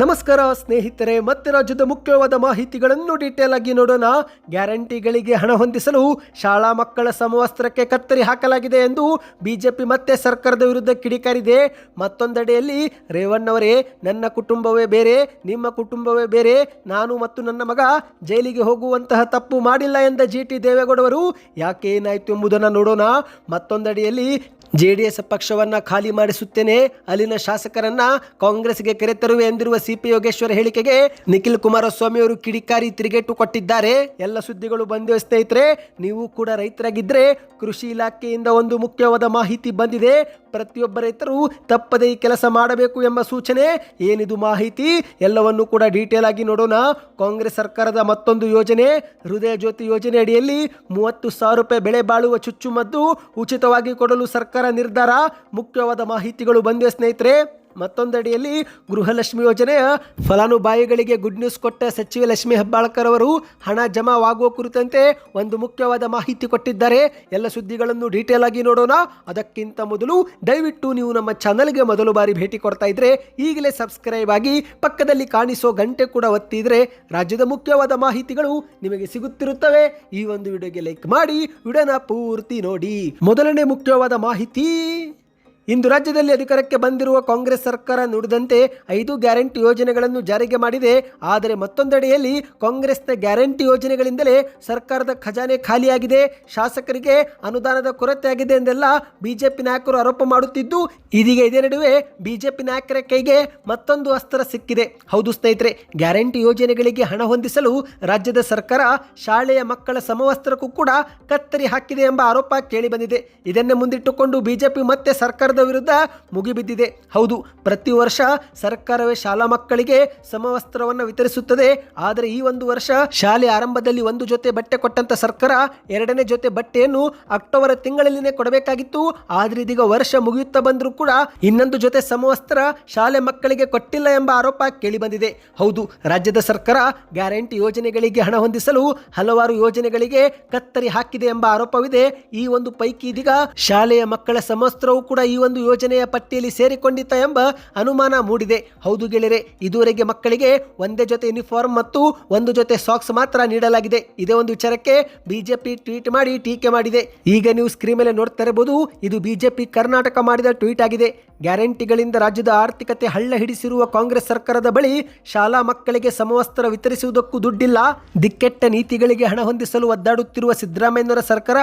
ನಮಸ್ಕಾರ ಸ್ನೇಹಿತರೆ, ಮತ್ತೆ ರಾಜ್ಯದ ಮುಖ್ಯವಾದ ಮಾಹಿತಿಗಳನ್ನು ಡೀಟೇಲ್ ಆಗಿ ನೋಡೋಣ. ಗ್ಯಾರಂಟಿಗಳಿಗೆ ಹಣ ಹೊಂದಿಸಲು ಶಾಲಾ ಮಕ್ಕಳ ಸಮವಸ್ತ್ರಕ್ಕೆ ಕತ್ತರಿ ಹಾಕಲಾಗಿದೆ ಎಂದು ಬಿಜೆಪಿ ಮತ್ತೆ ಸರ್ಕಾರದ ವಿರುದ್ಧ ಕಿಡಿಕಾರಿದೆ. ಮತ್ತೊಂದೆಡೆಯಲ್ಲಿ ರೇವಣ್ಣವರೇ ನನ್ನ ಕುಟುಂಬವೇ ಬೇರೆ, ನಿಮ್ಮ ಕುಟುಂಬವೇ ಬೇರೆ, ನಾನು ಮತ್ತು ನನ್ನ ಮಗ ಜೈಲಿಗೆ ಹೋಗುವಂತಹ ತಪ್ಪು ಮಾಡಿಲ್ಲ ಎಂದ ಜಿ ಟಿ ದೇವೇಗೌಡವರು. ಯಾಕೆ ಏನಾಯಿತು ಎಂಬುದನ್ನು ನೋಡೋಣ. ಮತ್ತೊಂದೆಡೆಯಲ್ಲಿ ಜೆ ಡಿ ಎಸ್ ಪಕ್ಷವನ್ನ ಖಾಲಿ ಮಾಡಿಸುತ್ತೇನೆ, ಅಲ್ಲಿನ ಶಾಸಕರನ್ನ ಕಾಂಗ್ರೆಸ್ಗೆ ಕರೆತರುವೆ ಎಂದಿರುವ ಸಿಪಿ ಯೋಗೇಶ್ವರ ಹೇಳಿಕೆಗೆ ನಿಖಿಲ್ ಕುಮಾರಸ್ವಾಮಿ ಅವರು ಕಿಡಿಕಾರಿ ತಿರುಗೇಟು ಕೊಟ್ಟಿದ್ದಾರೆ. ಎಲ್ಲ ಸುದ್ದಿಗಳು ಬಂದಿವೆ ಸ್ನೇಹಿತರೆ, ನೀವು ಕೂಡ ರೈತರಾಗಿದ್ದರೆ ಕೃಷಿ ಇಲಾಖೆಯಿಂದ ಒಂದು ಮುಖ್ಯವಾದ ಮಾಹಿತಿ ಬಂದಿದೆ. ಪ್ರತಿಯೊಬ್ಬ ರೈತರು ತಪ್ಪದೇ ಈ ಕೆಲಸ ಮಾಡಬೇಕು ಎಂಬ ಸೂಚನೆ, ಏನಿದು ಮಾಹಿತಿ? ಎಲ್ಲವನ್ನು ಕೂಡ ಡೀಟೇಲ್ ಆಗಿ ನೋಡೋಣ. ಕಾಂಗ್ರೆಸ್ ಸರ್ಕಾರದ ಮತ್ತೊಂದು ಯೋಜನೆ, ಹೃದಯ ಜ್ಯೋತಿ ಯೋಜನೆ ಅಡಿಯಲ್ಲಿ ಮೂವತ್ತು ಸಾವಿರ ರೂಪಾಯಿ ಬೆಳೆ ಬಾಳುವ ಚುಚ್ಚುಮದ್ದು ಉಚಿತವಾಗಿ ಕೊಡಲು ಸರ್ಕಾರ ನಿರ್ಧಾರ ಮುಖ್ಯವಾದ ಮಾಹಿತಿಗಳು ಬಂದಿವೆ ಸ್ನೇಹಿತರೆ. ಮತ್ತೊಂದಡಿಯಲ್ಲಿ ಗೃಹಲಕ್ಷ್ಮಿ ಯೋಜನೆಯ ಫಲಾನುಭವಿಗಳಿಗೆ ಗುಡ್ ನ್ಯೂಸ್ ಕೊಟ್ಟ ಸಚಿವೆ ಲಕ್ಷ್ಮಿ ಹೆಬ್ಬಾಳ್ಕರ್ ಅವರು ಹಣ ಜಮಾವಾಗುವ ಕುರಿತಂತೆ ಒಂದು ಮುಖ್ಯವಾದ ಮಾಹಿತಿ ಕೊಟ್ಟಿದ್ದಾರೆ. ಎಲ್ಲ ಸುದ್ದಿಗಳನ್ನು ಡೀಟೇಲ್ ಆಗಿ ನೋಡೋಣ. ಅದಕ್ಕಿಂತ ಮೊದಲು ದಯವಿಟ್ಟು ನೀವು ನಮ್ಮ ಚಾನಲ್ಗೆ ಮೊದಲು ಬಾರಿ ಭೇಟಿ ಕೊಡ್ತಾ ಇದ್ರೆ ಈಗಲೇ ಸಬ್ಸ್ಕ್ರೈಬ್ ಆಗಿ ಪಕ್ಕದಲ್ಲಿ ಕಾಣಿಸೋ ಗಂಟೆ ಕೂಡ ಒತ್ತಿದ್ರೆ ರಾಜ್ಯದ ಮುಖ್ಯವಾದ ಮಾಹಿತಿಗಳು ನಿಮಗೆ ಸಿಗುತ್ತಿರುತ್ತವೆ. ಈ ಒಂದು ವಿಡಿಯೋಗೆ ಲೈಕ್ ಮಾಡಿ, ವಿಡಿಯೋನ ಪೂರ್ತಿ ನೋಡಿ. ಮೊದಲನೇ ಮುಖ್ಯವಾದ ಮಾಹಿತಿ ಇಂದು ರಾಜ್ಯದಲ್ಲಿ ಅಧಿಕಾರಕ್ಕೆ ಬಂದಿರುವ ಕಾಂಗ್ರೆಸ್ ಸರ್ಕಾರ ನುಡಿದಂತೆ ಐದು ಗ್ಯಾರಂಟಿ ಯೋಜನೆಗಳನ್ನು ಜಾರಿಗೆ ಮಾಡಿದೆ. ಆದರೆ ಮತ್ತೊಂದೆಡೆಯಲ್ಲಿ ಕಾಂಗ್ರೆಸ್ನ ಗ್ಯಾರಂಟಿ ಯೋಜನೆಗಳಿಂದಲೇ ಸರ್ಕಾರದ ಖಜಾನೆ ಖಾಲಿಯಾಗಿದೆ. ಶಾಸಕರಿಗೆ ಅನುದಾನದ ಕೊರತೆ ಆಗಿದೆ ಎಂದೆಲ್ಲ ಬಿಜೆಪಿ ನಾಯಕರು ಆರೋಪ ಮಾಡುತ್ತಿದ್ದು, ಇದೀಗ ಇದೇ ನಡುವೆ ಬಿಜೆಪಿ ನಾಯಕರ ಕೈಗೆ ಮತ್ತೊಂದು ಅಸ್ತ್ರ ಸಿಕ್ಕಿದೆ. ಹೌದು ಸ್ನೇಹಿತರೆ, ಗ್ಯಾರಂಟಿ ಯೋಜನೆಗಳಿಗೆ ಹಣ ಹೊಂದಿಸಲು ರಾಜ್ಯದ ಸರ್ಕಾರ ಶಾಲೆಯ ಮಕ್ಕಳ ಸಮವಸ್ತ್ರಕ್ಕೂ ಕೂಡ ಕತ್ತರಿ ಹಾಕಿದೆ ಎಂಬ ಆರೋಪ ಕೇಳಿಬಂದಿದೆ. ಇದನ್ನೇ ಮುಂದಿಟ್ಟುಕೊಂಡು ಬಿಜೆಪಿ ಮತ್ತೆ ಸರ್ಕಾರದ ವಿರುದ್ಧ ಮುಗಿಬಿದ್ದಿದೆ. ಹೌದು, ಪ್ರತಿ ವರ್ಷ ಸರ್ಕಾರವೇ ಶಾಲಾ ಮಕ್ಕಳಿಗೆ ಸಮವಸ್ತ್ರವನ್ನು ವಿತರಿಸುತ್ತದೆ. ಆದರೆ ಈ ಒಂದು ವರ್ಷ ಶಾಲೆ ಆರಂಭದಲ್ಲಿ ಒಂದು ಜೊತೆ ಬಟ್ಟೆ ಕೊಟ್ಟಂತ ಸರ್ಕಾರ ಎರಡನೇ ಜೊತೆ ಬಟ್ಟೆಯನ್ನು ಅಕ್ಟೋಬರ್ ತಿಂಗಳಲ್ಲಿನೇ ಕೊಡಬೇಕಾಗಿತ್ತು. ಆದ್ರೆ ಇದೀಗ ವರ್ಷ ಮುಗಿಯುತ್ತಾ ಬಂದರೂ ಕೂಡ ಇನ್ನೊಂದು ಜೊತೆ ಸಮವಸ್ತ್ರ ಶಾಲೆ ಮಕ್ಕಳಿಗೆ ಕೊಟ್ಟಿಲ್ಲ ಎಂಬ ಆರೋಪ ಕೇಳಿಬಂದಿದೆ. ಹೌದು, ರಾಜ್ಯದ ಸರ್ಕಾರ ಗ್ಯಾರಂಟಿ ಯೋಜನೆಗಳಿಗೆ ಹಣ ಹೊಂದಿಸಲು ಹಲವಾರು ಯೋಜನೆಗಳಿಗೆ ಕತ್ತರಿ ಹಾಕಿದೆ ಎಂಬ ಆರೋಪವಿದೆ. ಈ ಒಂದು ಪೈಕಿ ಇದೀಗ ಶಾಲೆಯ ಮಕ್ಕಳ ಸಮವಸ್ತ್ರವು ಕೂಡ ಈ ಒಂದು ಯೋಜನೆಯ ಪಟ್ಟಿಯಲ್ಲಿ ಸೇರಿಕೊಂಡಿತ್ತ ಎಂಬ ಅನುಮಾನ ಮೂಡಿದೆ. ಹೌದು ಗೆಳೆಯರೆ, ಇದುವರೆಗೆ ಮಕ್ಕಳಿಗೆ ಒಂದೇ ಜೊತೆ ಯೂನಿಫಾರ್ಮ್ ಮತ್ತು ಒಂದು ಜೊತೆ ಸಾಕ್ಸ್ ಮಾತ್ರ ನೀಡಲಾಗಿದೆ. ಇದೇ ಒಂದು ವಿಚಾರಕ್ಕೆ ಬಿಜೆಪಿ ಟ್ವೀಟ್ ಮಾಡಿ ಟೀಕೆ ಮಾಡಿದೆ. ಈಗ ನೀವು ಸ್ಕ್ರೀನ್ ಮೇಲೆ ನೋಡ್ತಾ ಇರಬಹುದು, ಇದು ಬಿಜೆಪಿ ಕರ್ನಾಟಕ ಮಾಡಿದ ಟ್ವೀಟ್ ಆಗಿದೆ. ಗ್ಯಾರಂಟಿಗಳಿಂದ ರಾಜ್ಯದ ಆರ್ಥಿಕತೆ ಹಳ್ಳ ಹಿಡಿಸಿರುವ ಕಾಂಗ್ರೆಸ್ ಸರ್ಕಾರದ ಬಳಿ ಶಾಲಾ ಮಕ್ಕಳಿಗೆ ಸಮವಸ್ತ್ರ ವಿತರಿಸುವುದಕ್ಕೂ ದುಡ್ಡಿಲ್ಲ. ದಿಕ್ಕೆಟ್ಟ ನೀತಿಗಳಿಗೆ ಹಣ ಹೊಂದಿಸಲು ಒದ್ದಾಡುತ್ತಿರುವ ಸಿದ್ದರಾಮಯ್ಯನವರ ಸರ್ಕಾರ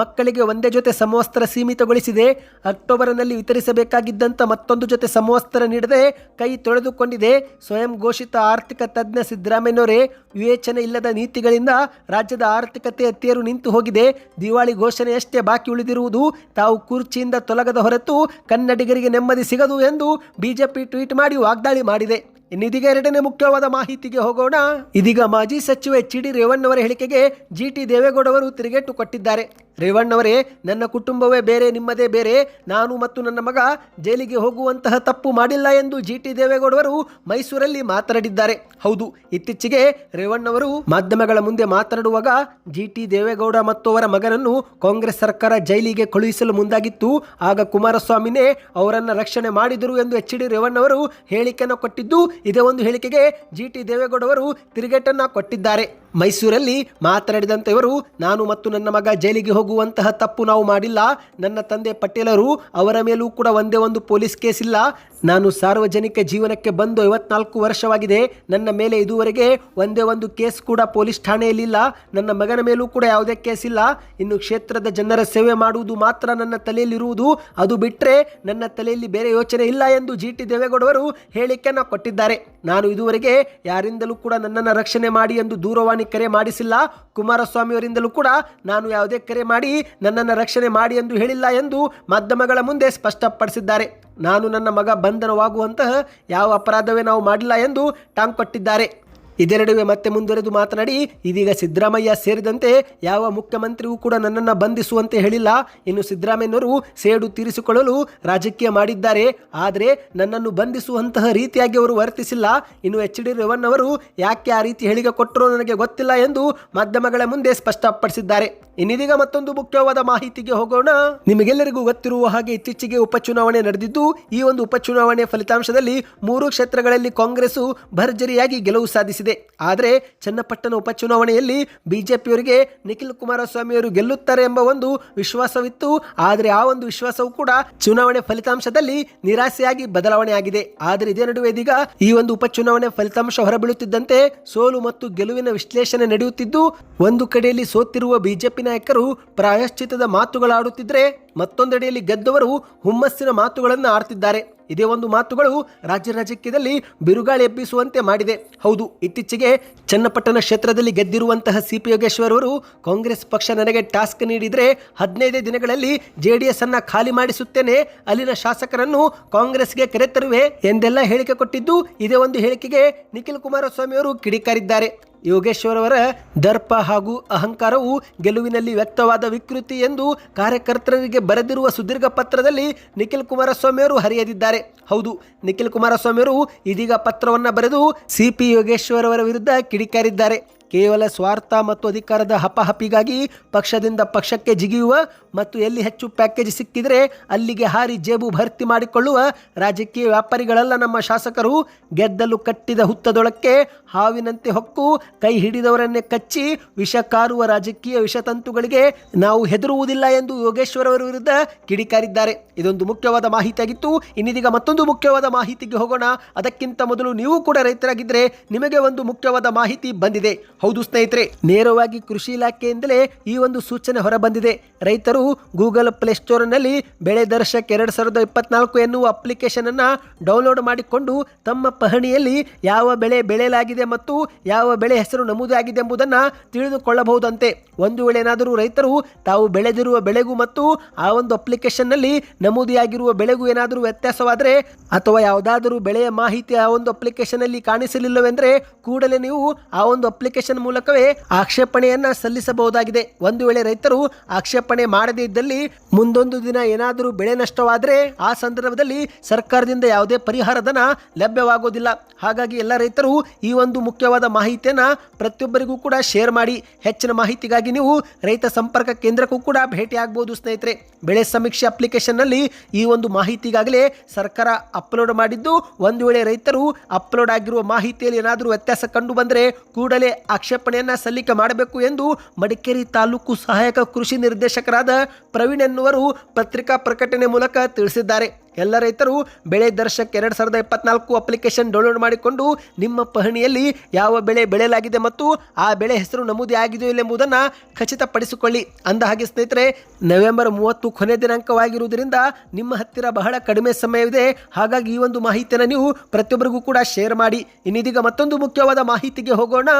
ಮಕ್ಕಳಿಗೆ ಒಂದೇ ಜೊತೆ ಸಮವಸ್ತ್ರ ಸೀಮಿತಗೊಳಿಸಿದೆ. ಅಕ್ಟೋಬರ್ನಲ್ಲಿ ವಿತರಿಸಬೇಕಾಗಿದ್ದಂಥ ಮತ್ತೊಂದು ಜೊತೆ ಸಮವಸ್ತ್ರ ನೀಡದೆ ಕೈ ತೊಳೆದುಕೊಂಡಿದೆ. ಸ್ವಯಂ ಘೋಷಿತ ಆರ್ಥಿಕ ತಜ್ಞ ಸಿದ್ದರಾಮಯ್ಯನವರೇ, ವಿವೇಚನೆ ಇಲ್ಲದ ನೀತಿಗಳಿಂದ ರಾಜ್ಯದ ಆರ್ಥಿಕತೆಯ ತೇರು ನಿಂತು ಹೋಗಿದೆ. ದಿವಾಳಿ ಘೋಷಣೆಯಷ್ಟೇ ಬಾಕಿ ಉಳಿದಿರುವುದು ತಾವು ಕುರ್ಚಿಯಿಂದ ತೊಲಗದ ಹೊರತು ಕನ್ನಡಿಗರಿಗೆ ನೆಮ್ಮದಿ ಸಿಗದು ಎಂದು ಬಿಜೆಪಿ ಟ್ವೀಟ್ ಮಾಡಿ ವಾಗ್ದಾಳಿ ಮಾಡಿದೆ. ಇನ್ನಿದೀಗ ಎರಡನೇ ಮುಖ್ಯವಾದ ಮಾಹಿತಿಗೆ ಹೋಗೋಣ. ಇದೀಗ ಮಾಜಿ ಸಚಿವ ಎಚ್ ಡಿ ರೇವಣ್ಣವರ ಹೇಳಿಕೆಗೆ ಜಿ ಟಿ ದೇವೇಗೌಡವರು ತಿರುಗೇಟು ಕೊಟ್ಟಿದ್ದಾರೆ. ರೇವಣ್ಣವರೇ, ನನ್ನ ಕುಟುಂಬವೇ ಬೇರೆ, ನಿಮ್ಮದೇ ಬೇರೆ. ನಾನು ಮತ್ತು ನನ್ನ ಮಗ ಜೈಲಿಗೆ ಹೋಗುವಂತಹ ತಪ್ಪು ಮಾಡಿಲ್ಲ ಎಂದು ಜಿ ಟಿ ದೇವೇಗೌಡವರು ಮೈಸೂರಲ್ಲಿ ಮಾತನಾಡಿದ್ದಾರೆ. ಹೌದು, ಇತ್ತೀಚೆಗೆ ರೇವಣ್ಣವರು ಮಾಧ್ಯಮಗಳ ಮುಂದೆ ಮಾತನಾಡುವಾಗ ಜಿ ಟಿ ದೇವೇಗೌಡ ಮತ್ತು ಅವರ ಮಗನನ್ನು ಕಾಂಗ್ರೆಸ್ ಸರ್ಕಾರ ಜೈಲಿಗೆ ಕಳುಹಿಸಲು ಮುಂದಾಗಿತ್ತು. ಆಗ ಕುಮಾರಸ್ವಾಮಿನೇ ಅವರನ್ನು ರಕ್ಷಣೆ ಮಾಡಿದರು ಎಂದು ಎಚ್ ಡಿ ರೇವಣ್ಣವರು ಹೇಳಿಕೆಯನ್ನು ಕೊಟ್ಟಿದ್ದು ಇದೇ ಒಂದು ಹೇಳಿಕೆಗೆ ಜಿ ಟಿ ದೇವೇಗೌಡವರು ತಿರುಗೇಟನ್ನ ಕೊಟ್ಟಿದ್ದಾರೆ. ಮೈಸೂರಲ್ಲಿ ಮಾತನಾಡಿದಂಥ ಇವರು ನಾನು ಮತ್ತು ನನ್ನ ಮಗ ಜೈಲಿಗೆ ಹೋಗುವಂತಹ ತಪ್ಪು ನಾವು ಮಾಡಿಲ್ಲ. ನನ್ನ ತಂದೆ ಪಟೇಲರು ಅವರ ಮೇಲೂ ಕೂಡ ಒಂದೇ ಒಂದು ಪೊಲೀಸ್ ಕೇಸ್ ಇಲ್ಲ. ನಾನು ಸಾರ್ವಜನಿಕ ಜೀವನಕ್ಕೆ ಬಂದು ಐವತ್ನಾಲ್ಕು ವರ್ಷವಾಗಿದೆ. ನನ್ನ ಮೇಲೆ ಇದುವರೆಗೆ ಒಂದೇ ಒಂದು ಕೇಸ್ ಕೂಡ ಪೊಲೀಸ್ ಠಾಣೆಯಲ್ಲಿಲ್ಲ ನನ್ನ ಮಗನ ಮೇಲೂ ಕೂಡ ಯಾವುದೇ ಕೇಸ್ ಇಲ್ಲ. ಇನ್ನು ಕ್ಷೇತ್ರದ ಜನರ ಸೇವೆ ಮಾಡುವುದು ಮಾತ್ರ ನನ್ನ ತಲೆಯಲ್ಲಿರುವುದು. ಅದು ಬಿಟ್ಟರೆ ನನ್ನ ತಲೆಯಲ್ಲಿ ಬೇರೆ ಯೋಚನೆ ಇಲ್ಲ ಎಂದು ಜಿ ಟಿ ದೇವೇಗೌಡವರು ಹೇಳಿಕೆಯನ್ನು ಕೊಟ್ಟಿದ್ದಾರೆ. ನಾನು ಇದುವರೆಗೆ ಯಾರಿಂದಲೂ ಕೂಡ ನನ್ನನ್ನು ರಕ್ಷಣೆ ಮಾಡಿ ಎಂದು ದೂರವಾಣಿ ಕರೆ ಮಾಡಿಸಿಲ್ಲ, ಕುಮಾರಸ್ವಾಮಿಯವರಿಂದಲೂ ಕೂಡ ನಾನು ಯಾವುದೇ ಕರೆ ಮಾಡಿ ನನ್ನನ್ನು ರಕ್ಷಣೆ ಮಾಡಿ ಎಂದು ಹೇಳಿಲ್ಲ ಎಂದು ಮಾಧ್ಯಮಗಳ ಮುಂದೆ ಸ್ಪಷ್ಟಪಡಿಸಿದ್ದಾರೆ. ನಾನು ನನ್ನ ಮಗ ಬಂಧನವಾಗುವಂತಹ ಯಾವ ಅಪರಾಧವೇ ನಾವು ಮಾಡಿಲ್ಲ ಎಂದು ಟಾಂಗ್ ಕೊಟ್ಟಿದ್ದಾರೆ. ಇದೇ ನಡುವೆ ಮತ್ತೆ ಮುಂದುವರೆದು ಮಾತನಾಡಿ, ಇದೀಗ ಸಿದ್ದರಾಮಯ್ಯ ಸೇರಿದಂತೆ ಯಾವ ಮುಖ್ಯಮಂತ್ರಿಯೂ ಕೂಡ ನನ್ನನ್ನು ಬಂಧಿಸುವಂತೆ ಹೇಳಿಲ್ಲ. ಇನ್ನು ಸಿದ್ದರಾಮಯ್ಯನವರು ಸೇಡು ತೀರಿಸಿಕೊಳ್ಳಲು ರಾಜಕೀಯ ಮಾಡಿದ್ದಾರೆ. ಆದರೆ ನನ್ನನ್ನು ಬಂಧಿಸುವಂತಹ ರೀತಿಯಾಗಿ ಅವರು ವರ್ತಿಸಿಲ್ಲ. ಇನ್ನು ಎಚ್ ಡಿ ರೇವಣ್ಣವರು ಯಾಕೆ ಆ ರೀತಿ ಹೇಳಿಕೆ ಕೊಟ್ಟರೋ ನನಗೆ ಗೊತ್ತಿಲ್ಲ ಎಂದು ಮಾಧ್ಯಮಗಳ ಮುಂದೆ ಸ್ಪಷ್ಟಪಡಿಸಿದ್ದಾರೆ. ಇನ್ನಿದೀಗ ಮತ್ತೊಂದು ಮುಖ್ಯವಾದ ಮಾಹಿತಿಗೆ ಹೋಗೋಣ. ನಿಮಗೆಲ್ಲರಿಗೂ ಗೊತ್ತಿರುವ ಹಾಗೆ ಇತ್ತೀಚೆಗೆ ಉಪಚುನಾವಣೆ ನಡೆದಿದ್ದು, ಈ ಒಂದು ಉಪಚುನಾವಣೆ ಫಲಿತಾಂಶದಲ್ಲಿ ಮೂರು ಕ್ಷೇತ್ರಗಳಲ್ಲಿ ಕಾಂಗ್ರೆಸ್ ಭರ್ಜರಿಯಾಗಿ ಗೆಲುವು ಸಾಧಿಸಿದೆ. ಆದರೆ ಚನ್ನಪಟ್ಟಣ ಉಪಚುನಾವಣೆಯಲ್ಲಿ ಬಿಜೆಪಿಯವರಿಗೆ ನಿಖಿಲ್ ಕುಮಾರಸ್ವಾಮಿ ಅವರು ಗೆಲ್ಲುತ್ತಾರೆ ಎಂಬ ಒಂದು ವಿಶ್ವಾಸವಿತ್ತು. ಆದರೆ ಆ ಒಂದು ವಿಶ್ವಾಸವು ಕೂಡ ಚುನಾವಣೆ ಫಲಿತಾಂಶದಲ್ಲಿ ನಿರಾಸೆಯಾಗಿ ಬದಲಾವಣೆ ಆಗಿದೆ. ಆದರೆ ಇದೇ ನಡುವೆ ಇದೀಗ ಈ ಒಂದು ಉಪಚುನಾವಣೆ ಫಲಿತಾಂಶ ಹೊರಬೀಳುತ್ತಿದ್ದಂತೆ ಸೋಲು ಮತ್ತು ಗೆಲುವಿನ ವಿಶ್ಲೇಷಣೆ ನಡೆಯುತ್ತಿದ್ದು, ಒಂದು ಕಡೆಯಲ್ಲಿ ಸೋತಿರುವ ಬಿಜೆಪಿ ನಾಯಕರು ಪ್ರಾಯಶ್ಚಿತದ ಮಾತುಗಳಾಡುತ್ತಿದ್ರೆ ಮತ್ತೊಂದೆಡೆಯಲ್ಲಿ ಗೆದ್ದವರು ಹುಮ್ಮಸ್ಸಿನ ಮಾತುಗಳನ್ನು ಆಡ್ತಿದ್ದಾರೆ. ಇದೇ ಒಂದು ಮಾತುಗಳು ರಾಜ್ಯ ರಾಜಕೀಯದಲ್ಲಿ ಬಿರುಗಾಳಿ ಎಬ್ಬಿಸುವಂತೆ ಮಾಡಿದೆ. ಹೌದು, ಇತ್ತೀಚೆಗೆ ಚನ್ನಪಟ್ಟಣ ಕ್ಷೇತ್ರದಲ್ಲಿ ಗೆದ್ದಿರುವಂತಹ ಸಿ ಪಿ ಯೋಗೇಶ್ವರ್ ಅವರು ಕಾಂಗ್ರೆಸ್ ಪಕ್ಷ ನನಗೆ ಟಾಸ್ಕ್ ನೀಡಿದರೆ ಹದಿನೈದೇ ದಿನಗಳಲ್ಲಿ ಜೆ ಡಿ ಖಾಲಿ ಮಾಡಿಸುತ್ತೇನೆ, ಅಲ್ಲಿನ ಶಾಸಕರನ್ನು ಕಾಂಗ್ರೆಸ್ಗೆ ಕರೆತರುವೆ ಎಂದೆಲ್ಲ ಹೇಳಿಕೆ ಕೊಟ್ಟಿದ್ದು, ಇದೇ ಒಂದು ಹೇಳಿಕೆಗೆ ನಿಖಿಲ್ ಕುಮಾರಸ್ವಾಮಿ ಅವರು ಕಿಡಿಕಾರಿದ್ದಾರೆ. ಯೋಗೇಶ್ವರ್ ಅವರ ದರ್ಪ ಹಾಗೂ ಅಹಂಕಾರವು ಗೆಲುವಿನಲ್ಲಿ ವ್ಯಕ್ತವಾದ ವಿಕೃತಿ ಎಂದು ಕಾರ್ಯಕರ್ತರಿಗೆ ಬರೆದಿರುವ ಸುದೀರ್ಘ ಪತ್ರದಲ್ಲಿ ನಿಖಿಲ್ ಕುಮಾರಸ್ವಾಮಿಯವರು ಹರಿಯದಿದ್ದಾರೆ. ಹೌದು, ನಿಖಿಲ್ ಕುಮಾರಸ್ವಾಮಿಯವರು ಇದೀಗ ಪತ್ರವನ್ನು ಬರೆದು ಸಿ ಪಿ ಯೋಗೇಶ್ವರ್ ಅವರ ವಿರುದ್ಧ ಕಿಡಿಕಾರಿದ್ದಾರೆ. ಕೇವಲ ಸ್ವಾರ್ಥ ಮತ್ತು ಅಧಿಕಾರದ ಹಪಹಪಿಗಾಗಿ ಪಕ್ಷದಿಂದ ಪಕ್ಷಕ್ಕೆ ಜಿಗಿಯುವ ಮತ್ತು ಎಲ್ಲಿ ಹೆಚ್ಚು ಪ್ಯಾಕೇಜ್ ಸಿಕ್ಕಿದರೆ ಅಲ್ಲಿಗೆ ಹಾರಿ ಜೇಬು ಭರ್ತಿ ಮಾಡಿಕೊಳ್ಳುವ ರಾಜಕೀಯ ವ್ಯಾಪಾರಿಗಳೆಲ್ಲ ನಮ್ಮ ಶಾಸಕರು. ಗೆದ್ದಲು ಕಟ್ಟಿದ ಹುತ್ತದೊಳಕ್ಕೆ ಹಾವಿನಂತೆ ಹೊಕ್ಕು, ಕೈ ಹಿಡಿದವರನ್ನೇ ಕಚ್ಚಿ ವಿಷ ಕಾರುವ ರಾಜಕೀಯ ವಿಷತಂತುಗಳಿಗೆ ನಾವು ಹೆದರುವುದಿಲ್ಲ ಎಂದು ಯೋಗೇಶ್ವರ್ ಅವರ ವಿರುದ್ಧ ಕಿಡಿಕಾರಿದ್ದಾರೆ. ಇದೊಂದು ಮುಖ್ಯವಾದ ಮಾಹಿತಿಯಾಗಿತ್ತು. ಇನ್ನಿದೀಗ ಮತ್ತೊಂದು ಮುಖ್ಯವಾದ ಮಾಹಿತಿಗೆ ಹೋಗೋಣ. ಅದಕ್ಕಿಂತ ಮೊದಲು ನೀವು ಕೂಡ ರೈತರಾಗಿದ್ದರೆ ನಿಮಗೆ ಒಂದು ಮುಖ್ಯವಾದ ಮಾಹಿತಿ ಬಂದಿದೆ. ಹೌದು ಸ್ನೇಹಿತರೆ, ನೇರವಾಗಿ ಕೃಷಿ ಇಲಾಖೆಯಿಂದಲೇ ಈ ಒಂದು ಸೂಚನೆ ಹೊರಬಂದಿದೆ. ರೈತರು ಗೂಗಲ್ ಪ್ಲೇಸ್ಟೋರ್ನಲ್ಲಿ ಬೆಳೆ ದರ್ಶಕ್ ಎರಡು ಸಾವಿರದ ಇಪ್ಪತ್ನಾಲ್ಕು ಎನ್ನುವ ಅಪ್ಲಿಕೇಶನ್ ಅನ್ನು ಡೌನ್ಲೋಡ್ ಮಾಡಿಕೊಂಡು ತಮ್ಮ ಪಹಣಿಯಲ್ಲಿ ಯಾವ ಬೆಳೆ ಬೆಳೆಯಲಾಗಿದೆ ಮತ್ತು ಯಾವ ಬೆಳೆ ಹೆಸರು ನಮೂದಾಗಿದೆ ಎಂಬುದನ್ನು ತಿಳಿದುಕೊಳ್ಳಬಹುದಂತೆ. ಒಂದು ವೇಳೆ ಏನಾದರೂ ರೈತರು ತಾವು ಬೆಳೆದಿರುವ ಬೆಳೆಗೂ ಮತ್ತು ಆ ಒಂದು ಅಪ್ಲಿಕೇಶನ್ನಲ್ಲಿ ನಮೂದಿಯಾಗಿರುವ ಬೆಳೆಗೂ ಏನಾದರೂ ವ್ಯತ್ಯಾಸವಾದರೆ ಅಥವಾ ಯಾವುದಾದರೂ ಬೆಳೆಯ ಮಾಹಿತಿ ಆ ಒಂದು ಅಪ್ಲಿಕೇಶನ್ನಲ್ಲಿ ಕಾಣಿಸಲಿಲ್ಲವೆಂದರೆ ಕೂಡಲೇ ನೀವು ಆ ಒಂದು ಅಪ್ಲಿಕೇಶನ್ ಮೂಲಕವೇ ಆಕ್ಷೇಪಣೆಯನ್ನ ಸಲ್ಲಿಸಬಹುದಾಗಿದೆ. ಒಂದು ವೇಳೆ ರೈತರು ಆಕ್ಷೇಪಣೆ ಮಾಡದೇ ಇದ್ದಲ್ಲಿ ಮುಂದೊಂದು ದಿನ ಏನಾದರೂ ಬೆಳೆ ನಷ್ಟವಾದರೆ ಆ ಸಂದರ್ಭದಲ್ಲಿ ಸರ್ಕಾರದಿಂದ ಯಾವುದೇ ಪರಿಹಾರ ಧನ ಲಭ್ಯವಾಗೋದಿಲ್ಲ. ಹಾಗಾಗಿ ಎಲ್ಲ ರೈತರು ಈ ಒಂದು ಮುಖ್ಯವಾದ ಮಾಹಿತಿಯನ್ನ ಪ್ರತಿಯೊಬ್ಬರಿಗೂ ಕೂಡ ಶೇರ್ ಮಾಡಿ. ಹೆಚ್ಚಿನ ಮಾಹಿತಿಗಾಗಿ ನೀವು ರೈತ ಸಂಪರ್ಕ ಕೇಂದ್ರಕ್ಕೂ ಕೂಡ ಭೇಟಿ ಆಗ್ಬೋದು ಸ್ನೇಹಿತರೆ. ಬೆಳೆ ಸಮೀಕ್ಷೆ ಅಪ್ಲಿಕೇಶನ್ನಲ್ಲಿ ಈ ಒಂದು ಮಾಹಿತಿಗಾಗಲೇ ಸರ್ಕಾರ ಅಪ್ಲೋಡ್ ಮಾಡಿದ್ದು, ಒಂದು ವೇಳೆ ರೈತರು ಅಪ್ಲೋಡ್ ಆಗಿರುವ ಮಾಹಿತಿಯಲ್ಲಿ ಏನಾದರೂ ವ್ಯತ್ಯಾಸ ಕಂಡು ಬಂದರೆ ಕೂಡಲೇ ಆಕ್ಷೇಪಣೆಯನ್ನ ಸಲ್ಲಿಕೆ ಮಾಡಬೇಕು ಎಂದು ಮಡಿಕೇರಿ ತಾಲೂಕು ಸಹಾಯಕ ಕೃಷಿ ನಿರ್ದೇಶಕರಾದ ಪ್ರವೀಣ್ ಎನ್ನುವರು ಪತ್ರಿಕಾ ಪ್ರಕಟಣೆ ಮೂಲಕ ತಿಳಿಸಿದ್ದಾರೆ. ಎಲ್ಲ ರೈತರು ಬೆಳೆ ದರ್ಶಕ್ ಎರಡು ಸಾವಿರದ ಇಪ್ಪತ್ನಾಲ್ಕು ಅಪ್ಲಿಕೇಶನ್ ಡೌನ್ಲೋಡ್ ಮಾಡಿಕೊಂಡು ನಿಮ್ಮ ಪಹಣಿಯಲ್ಲಿ ಯಾವ ಬೆಳೆ ಬೆಳೆಯಲಾಗಿದೆ ಮತ್ತು ಆ ಬೆಳೆ ಹೆಸರು ನಮೂದಿ ಆಗಿದೆಯೋ ಇಲ್ಲ ಎಂಬುದನ್ನು ಖಚಿತಪಡಿಸಿಕೊಳ್ಳಿ. ಅಂದ ಹಾಗೆ ಸ್ನೇಹಿತರೆ, ನವೆಂಬರ್ ಮೂವತ್ತು ಕೊನೆ ದಿನಾಂಕವಾಗಿರುವುದರಿಂದ ನಿಮ್ಮ ಹತ್ತಿರ ಬಹಳ ಕಡಿಮೆ ಸಮಯವಿದೆ. ಹಾಗಾಗಿ ಈ ಒಂದು ಮಾಹಿತಿಯನ್ನು ನೀವು ಪ್ರತಿಯೊಬ್ಬರಿಗೂ ಕೂಡ ಶೇರ್ ಮಾಡಿ. ಇನ್ನಿದೀಗ ಮತ್ತೊಂದು ಮುಖ್ಯವಾದ ಮಾಹಿತಿಗೆ ಹೋಗೋಣ.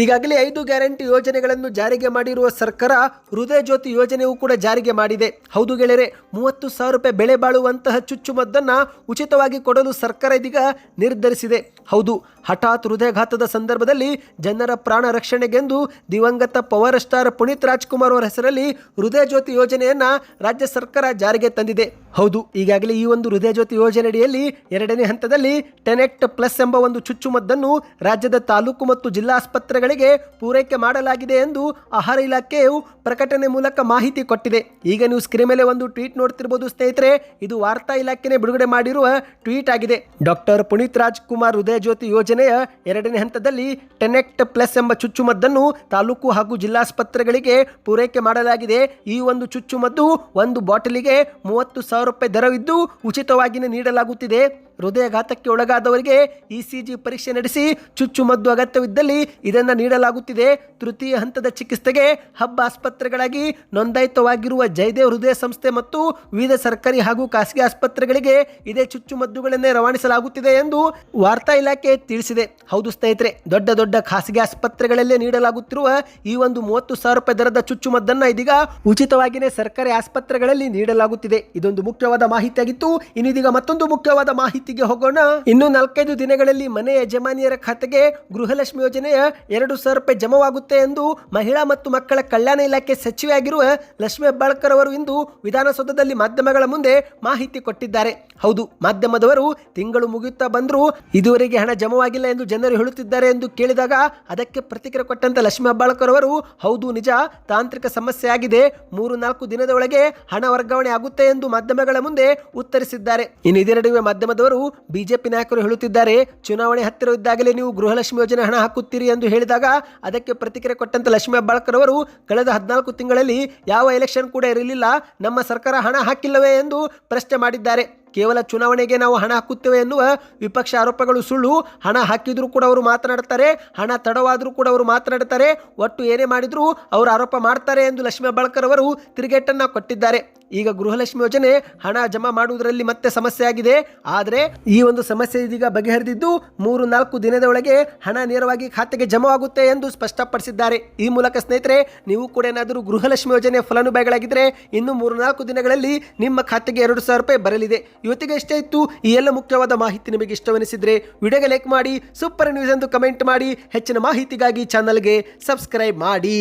ಈಗಾಗಲೇ ಐದು ಗ್ಯಾರಂಟಿ ಯೋಜನೆಗಳನ್ನು ಜಾರಿಗೆ ಮಾಡಿರುವ ಸರ್ಕಾರ ಹೃದಯ ಜ್ಯೋತಿ ಯೋಜನೆಯೂ ಕೂಡ ಜಾರಿಗೆ ಮಾಡಿದೆ. ಹೌದು ಗೆಳೆಯರೆ, ಮೂವತ್ತು ಸಾವಿರ ರೂಪಾಯಿ ಬೆಳೆ ಬಾಳುವಂತಹ ಚುಚ್ಚುಮದ್ದನ್ನು ಉಚಿತವಾಗಿ ಕೊಡಲು ಸರ್ಕಾರ ಇದೀಗ ನಿರ್ಧರಿಸಿದೆ. ಹೌದು, ಹಠಾತ್ ಹೃದಯಘಾತದ ಸಂದರ್ಭದಲ್ಲಿ ಜನರ ಪ್ರಾಣ ರಕ್ಷಣೆಗೆಂದು ದಿವಂಗತ ಪವರ್ ಸ್ಟಾರ್ ಪುನೀತ್ ರಾಜ್ಕುಮಾರ್ ಅವರ ಹೆಸರಲ್ಲಿ ಹೃದಯ ಜ್ಯೋತಿ ಯೋಜನೆಯನ್ನು ರಾಜ್ಯ ಸರ್ಕಾರ ಜಾರಿಗೆ ತಂದಿದೆ. ಹೌದು, ಈಗಾಗಲೇ ಈ ಒಂದು ಹೃದಯ ಜ್ಯೋತಿ ಯೋಜನೆಯಡಿಯಲ್ಲಿ ಎರಡನೇ ಹಂತದಲ್ಲಿ ಟೆನೆಕ್ಟ್ ಪ್ಲಸ್ ಎಂಬ ಒಂದು ಚುಚ್ಚುಮದ್ದನ್ನು ರಾಜ್ಯದ ತಾಲೂಕು ಮತ್ತು ಜಿಲ್ಲಾ ಆಸ್ಪತ್ರೆಗಳಿಗೆ ಪೂರೈಕೆ ಮಾಡಲಾಗಿದೆ ಎಂದು ಆಹಾರ ಇಲಾಖೆಯು ಪ್ರಕಟಣೆ ಮೂಲಕ ಮಾಹಿತಿ ಕೊಟ್ಟಿದೆ. ಈಗ ನೀವು ಸ್ಕ್ರೀನ್ ಮೇಲೆ ಒಂದು ಟ್ವೀಟ್ ನೋಡ್ತಿರ್ಬೋದು ಸ್ನೇಹಿತರೆ, ಇದು ವಾರ್ತಾ ಇಲಾಖೆನೇ ಬಿಡುಗಡೆ ಮಾಡಿರುವ ಟ್ವೀಟ್ ಆಗಿದೆ. ಡಾಕ್ಟರ್ ಪುನೀತ್ ರಾಜ್ಕುಮಾರ್ ಹೃದಯ ಜ್ಯೋತಿ ಯೋಜನೆಯ ಎರಡನೇ ಹಂತದಲ್ಲಿ ಟೆನೆಕ್ಟ್ ಪ್ಲಸ್ ಎಂಬ ಚುಚ್ಚುಮದ್ದನ್ನು ತಾಲೂಕು ಹಾಗೂ ಜಿಲ್ಲಾಸ್ಪತ್ರೆಗಳಿಗೆ ಪೂರೈಕೆ ಮಾಡಲಾಗಿದೆ. ಈ ಒಂದು ಚುಚ್ಚುಮದ್ದು ಒಂದು ಬಾಟಲಿಗೆ ಮೂವತ್ತು ಸಾವಿರ ರೂಪಾಯಿ ದರವಿದ್ದು ಉಚಿತವಾಗಿಯೇ ನೀಡಲಾಗುತ್ತಿದೆ. ಹೃದಯಘಾತಕ್ಕೆ ಒಳಗಾದವರಿಗೆ ಇ ಸಿ ಜಿ ಪರೀಕ್ಷೆ ನಡೆಸಿ ಚುಚ್ಚುಮದ್ದು ಅಗತ್ಯವಿದ್ದಲ್ಲಿ ಇದನ್ನು ನೀಡಲಾಗುತ್ತಿದೆ. ತೃತೀಯ ಹಂತದ ಚಿಕಿತ್ಸೆಗೆ ಹಬ್ಬ ಆಸ್ಪತ್ರೆಗಳಾಗಿ ನೋಂದಾಯಿತವಾಗಿರುವ ಜಯದೇವ್ ಹೃದಯ ಸಂಸ್ಥೆ ಮತ್ತು ವಿವಿಧ ಸರ್ಕಾರಿ ಹಾಗೂ ಖಾಸಗಿ ಆಸ್ಪತ್ರೆಗಳಿಗೆ ಇದೇ ಚುಚ್ಚುಮದ್ದುಗಳನ್ನೇ ರವಾನಿಸಲಾಗುತ್ತಿದೆ ಎಂದು ವಾರ್ತಾ ಇಲಾಖೆ ತಿಳಿಸಿದೆ. ಹೌದು ಸ್ನೇಹಿತರೆ, ದೊಡ್ಡ ದೊಡ್ಡ ಖಾಸಗಿ ಆಸ್ಪತ್ರೆಗಳಲ್ಲೇ ನೀಡಲಾಗುತ್ತಿರುವ ಈ ಒಂದು ಮೂವತ್ತು ಸಾವಿರ ರೂಪಾಯಿ ದರದ ಚುಚ್ಚುಮದ್ದನ್ನ ಇದೀಗ ಉಚಿತವಾಗಿಯೇ ಸರ್ಕಾರಿ ಆಸ್ಪತ್ರೆಗಳಲ್ಲಿ ನೀಡಲಾಗುತ್ತಿದೆ. ಇದೊಂದು ಮುಖ್ಯವಾದ ಮಾಹಿತಿಯಾಗಿತ್ತು. ಇನ್ನಿದೀಗ ಮತ್ತೊಂದು ಮುಖ್ಯವಾದ ಮಾಹಿತಿ ಮಾಹಿತಿಗೆ ಹೋಗೋಣ. ಇನ್ನು ನಾಲ್ಕೈದು ದಿನಗಳಲ್ಲಿ ಮನೆ ಯಜಮಾನಿಯರ ಖಾತೆಗೆ ಗೃಹಲಕ್ಷ್ಮಿ ಯೋಜನೆಯ ಎರಡು ಸಾವಿರ ರೂಪಾಯಿ ಜಮವಾಗುತ್ತೆ ಎಂದು ಮಹಿಳಾ ಮತ್ತು ಮಕ್ಕಳ ಕಲ್ಯಾಣ ಇಲಾಖೆ ಸಚಿವೆಯಾಗಿರುವ ಲಕ್ಷ್ಮಿ ಹೆಬ್ಬಾಳ್ಕರ್ ಅವರು ಇಂದು ವಿಧಾನಸೌಧದಲ್ಲಿ ಮಾಧ್ಯಮಗಳ ಮುಂದೆ ಮಾಹಿತಿ ಕೊಟ್ಟಿದ್ದಾರೆ. ಹೌದು, ಮಾಧ್ಯಮದವರು ತಿಂಗಳು ಮುಗಿಯುತ್ತಾ ಬಂದರೂ ಇದುವರೆಗೆ ಹಣ ಜಮವಾಗಿಲ್ಲ ಎಂದು ಜನರು ಹೇಳುತ್ತಿದ್ದಾರೆ ಎಂದು ಕೇಳಿದಾಗ ಅದಕ್ಕೆ ಪ್ರತಿಕ್ರಿಯೆ ಕೊಟ್ಟಂತ ಲಕ್ಷ್ಮಿ ಹೆಬ್ಬಾಳ್ಕರ್ ಅವರು, ಹೌದು, ನಿಜ, ತಾಂತ್ರಿಕ ಸಮಸ್ಯೆ ಆಗಿದೆ. ಮೂರು, ನಾಲ್ಕು ದಿನದ ಒಳಗೆ ಹಣ ವರ್ಗಾವಣೆ ಆಗುತ್ತೆ ಎಂದು ಮಾಧ್ಯಮಗಳ ಮುಂದೆ ಉತ್ತರಿಸಿದ್ದಾರೆ. ಇನ್ನು ಇದರ ನಡುವೆ ಮಾಧ್ಯಮದವರು ಬಿಜೆಪಿ ನಾಯಕರು ಹೇಳುತ್ತಿದ್ದಾರೆ, ಚುನಾವಣೆ ಹತ್ತಿರವಿದ್ದಾಗಲೇ ನೀವು ಗೃಹಲಕ್ಷ್ಮಿ ಯೋಜನೆ ಹಣ ಹಾಕುತ್ತೀರಿ ಎಂದು ಹೇಳಿದಾಗ ಅದಕ್ಕೆ ಪ್ರತಿಕ್ರಿಯೆ ಕೊಟ್ಟಂತ ಲಕ್ಷ್ಮೀ ಹೆಬ್ಬಾಳ್ಕರ್ ಅವರು, ಕಳೆದ ಹದಿನಾಲ್ಕು ತಿಂಗಳಲ್ಲಿ ಯಾವ ಎಲೆಕ್ಷನ್ ಕೂಡ ಇರಲಿಲ್ಲ, ನಮ್ಮ ಸರ್ಕಾರ ಹಣ ಹಾಕಿಲ್ಲವೇ? ಎಂದು ಪ್ರಶ್ನೆ ಮಾಡಿದ್ದಾರೆ. ಕೇವಲ ಚುನಾವಣೆಗೆ ನಾವು ಹಣ ಹಾಕುತ್ತೇವೆ ಎನ್ನುವ ವಿಪಕ್ಷ ಆರೋಪಗಳು ಸುಳ್ಳು. ಹಣ ಹಾಕಿದರೂ ಕೂಡ ಅವರು ಮಾತನಾಡ್ತಾರೆ, ಹಣ ತಡವಾದರೂ ಕೂಡ ಅವರು ಮಾತನಾಡ್ತಾರೆ. ಒಟ್ಟು ಏನೇ ಮಾಡಿದರೂ ಅವರು ಆರೋಪ ಮಾಡ್ತಾರೆ ಎಂದು ಲಕ್ಷ್ಮೀ ಹೆಬ್ಬಾಳ್ಕರ್ ಅವರು ತಿರುಗೇಟನ್ನು ಕೊಟ್ಟಿದ್ದಾರೆ. ಈಗ ಗೃಹಲಕ್ಷ್ಮಿ ಯೋಜನೆ ಹಣ ಜಮಾ ಮಾಡುವುದರಲ್ಲಿ ಮತ್ತೆ ಸಮಸ್ಯೆ ಆಗಿದೆ. ಆದರೆ ಈ ಒಂದು ಸಮಸ್ಯೆ ಇದೀಗ ಬಗೆಹರಿದಿದ್ದು ಮೂರು ನಾಲ್ಕು ದಿನದ ಒಳಗೆ ಹಣ ನೇರವಾಗಿ ಖಾತೆಗೆ ಜಮಾವಾಗುತ್ತೆ ಎಂದು ಸ್ಪಷ್ಟಪಡಿಸಿದ್ದಾರೆ. ಈ ಮೂಲಕ ಸ್ನೇಹಿತರೆ, ನೀವು ಕೂಡ ಏನಾದರೂ ಗೃಹಲಕ್ಷ್ಮಿ ಯೋಜನೆ ಫಲಾನುಭವಿಗಳಾಗಿದ್ದರೆ ಇನ್ನು ಮೂರು ನಾಲ್ಕು ದಿನಗಳಲ್ಲಿ ನಿಮ್ಮ ಖಾತೆಗೆ ಎರಡು ಸಾವಿರ ರೂಪಾಯಿ ಬರಲಿದೆ. ಇವತ್ತಿಗೆ ಇಷ್ಟೇ ಇತ್ತು, ಈ ಎಲ್ಲ ಮುಖ್ಯವಾದ ಮಾಹಿತಿ ನಿಮಗೆ ಇಷ್ಟವೆನಿಸಿದರೆ ವಿಡಿಯೋಗೆ ಲೈಕ್ ಮಾಡಿ, ಸೂಪರ್ ನ್ಯೂಸ್ ಎಂದು ಕಮೆಂಟ್ ಮಾಡಿ, ಹೆಚ್ಚಿನ ಮಾಹಿತಿಗಾಗಿ ಚಾನಲ್ಗೆ ಸಬ್ಸ್ಕ್ರೈಬ್ ಮಾಡಿ.